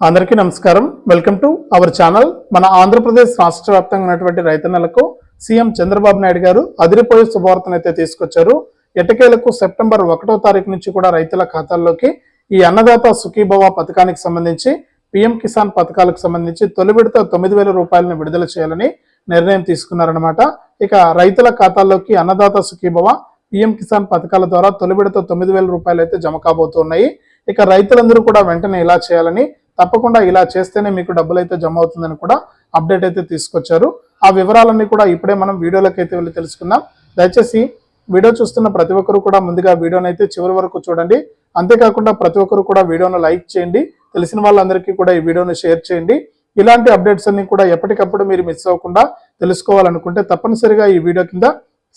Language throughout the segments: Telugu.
అందరికీ నమస్కారం. వెల్కమ్ టు అవర్ ఛానల్ మన ఆంధ్రప్రదేశ్ రాష్ట్ర వ్యాప్తంగా ఉన్నటువంటి రైతన్నలకు సీఎం చంద్రబాబు నాయుడు గారు అదిరిపోయే శుభవార్తను అయితే తీసుకొచ్చారు. ఎటకేలకు సెప్టెంబర్ ఒకటో తారీఖు నుంచి కూడా రైతుల ఖాతాల్లోకి ఈ అన్నదాత సుఖీభవ పథకానికి సంబంధించి పిఎం కిసాన్ పథకాలకు సంబంధించి తొలి విడత తొమ్మిది వేల రూపాయలను విడుదల చేయాలని నిర్ణయం తీసుకున్నారనమాట ఇక రైతుల ఖాతాల్లోకి అన్నదాత సుఖీభవ పిఎం కిసాన్ పథకాల ద్వారా తొలి విడత తొమ్మిది వేల రూపాయలు అయితే జమ కాబోతున్నాయి. ఇక రైతులందరూ కూడా వెంటనే ఇలా చేయాలని తప్పకుండా ఇలా చేస్తేనే మీకు డబ్బులు అయితే జమ అవుతుందని కూడా అప్డేట్ అయితే తీసుకొచ్చారు. ఆ వివరాలన్నీ కూడా ఇప్పుడే మనం వీడియోలోకి అయితే వెళ్ళి తెలుసుకుందాం. దయచేసి వీడియో చూస్తున్న ప్రతి ఒక్కరు కూడా ముందుగా వీడియోని అయితే చివరి వరకు చూడండి. అంతేకాకుండా ప్రతి ఒక్కరు కూడా వీడియోను లైక్ చేయండి. తెలిసిన వాళ్ళందరికీ కూడా ఈ వీడియోని షేర్ చేయండి. ఇలాంటి అప్డేట్స్ అన్ని కూడా ఎప్పటికప్పుడు మీరు మిస్ అవ్వకుండా తెలుసుకోవాలనుకుంటే తప్పనిసరిగా ఈ వీడియో కింద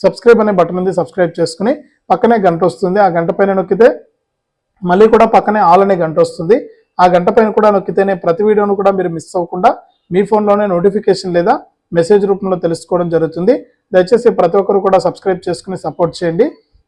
సబ్స్క్రైబ్ అనే బటన్ ఉంది సబ్స్క్రైబ్ చేసుకుని పక్కనే గంట వస్తుంది. ఆ గంట పైన నొక్కితే మళ్ళీ కూడా పక్కనే ఆల్ అనే గంట వస్తుంది. ఆ గంట పైన కూడా నొక్కితేనే ప్రతి వీడియోను కూడా మీరు మిస్ అవ్వకుండా మీ ఫోన్లోనే నోటిఫికేషన్ లేదా మెసేజ్ రూపంలో తెలుసుకోవడం జరుగుతుంది. దయచేసి ప్రతి ఒక్కరు కూడా సబ్స్క్రైబ్ చేసుకుని సపోర్ట్ చేయండి.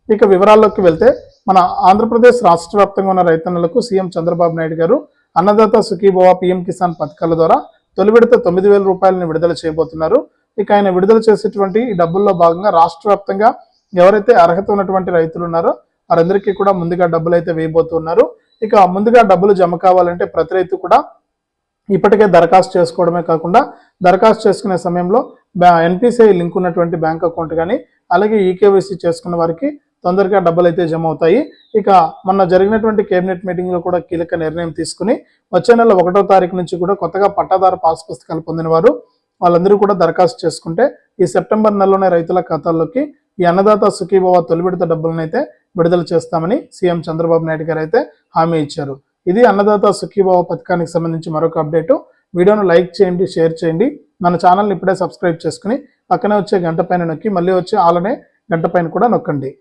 ఇక వివరాల్లోకి వెళ్తే మన ఆంధ్రప్రదేశ్ రాష్ట్ర వ్యాప్తంగా ఉన్న రైతన్నలకు సీఎం చంద్రబాబు నాయుడు గారు అన్నదాత సుఖీభవ పిఎం కిసాన్ పథకాల ద్వారా తొలి విడత తొమ్మిది వేల రూపాయలను విడుదల చేయబోతున్నారు. ఇక ఆయన విడుదల చేసేటువంటి ఈ డబ్బుల్లో భాగంగా రాష్ట్ర వ్యాప్తంగా ఎవరైతే అర్హత ఉన్నటువంటి రైతులు ఉన్నారో వారందరికీ కూడా ముందుగా డబ్బులు అయితే వేయబోతున్నారు. ఇక ముందుగా డబ్బులు జమ కావాలంటే ప్రతి రైతు కూడా ఇప్పటికే దరఖాస్తు చేసుకోవడమే కాకుండా దరఖాస్తు చేసుకునే సమయంలో ఎన్పిసిఐ లింక్ ఉన్నటువంటి బ్యాంక్ అకౌంట్ కానీ అలాగే ఈకేవైసీ చేసుకున్న వారికి తొందరగా డబ్బులు అయితే జమ అవుతాయి. ఇక మొన్న జరిగినటువంటి కేబినెట్ మీటింగ్లో కూడా కీలక నిర్ణయం తీసుకుని వచ్చే నెల ఒకటో తారీఖు నుంచి కూడా కొత్తగా పట్టాదారు పాస్ పుస్తకాలు పొందిన వారు వాళ్ళందరూ కూడా దరఖాస్తు చేసుకుంటే ఈ సెప్టెంబర్ నెలలోనే రైతుల ఖాతాల్లోకి ఈ అన్నదాత సుఖీభవ తొలి విడత డబ్బులను అయితే విడుదల చేస్తామని సీఎం చంద్రబాబు నాయుడు గారు అయితే హామీ ఇచ్చారు. ఇది అన్నదాత సుఖీభావ పథకానికి సంబంధించి మరొక అప్డేటు. వీడియోను లైక్ చేయండి షేర్ చేయండి. మన ఛానల్ని ఇప్పుడే సబ్స్క్రైబ్ చేసుకుని పక్కనే వచ్చే గంట పైన నొక్కి మళ్ళీ వచ్చే ఆలనే గంట పైన కూడా నొక్కండి.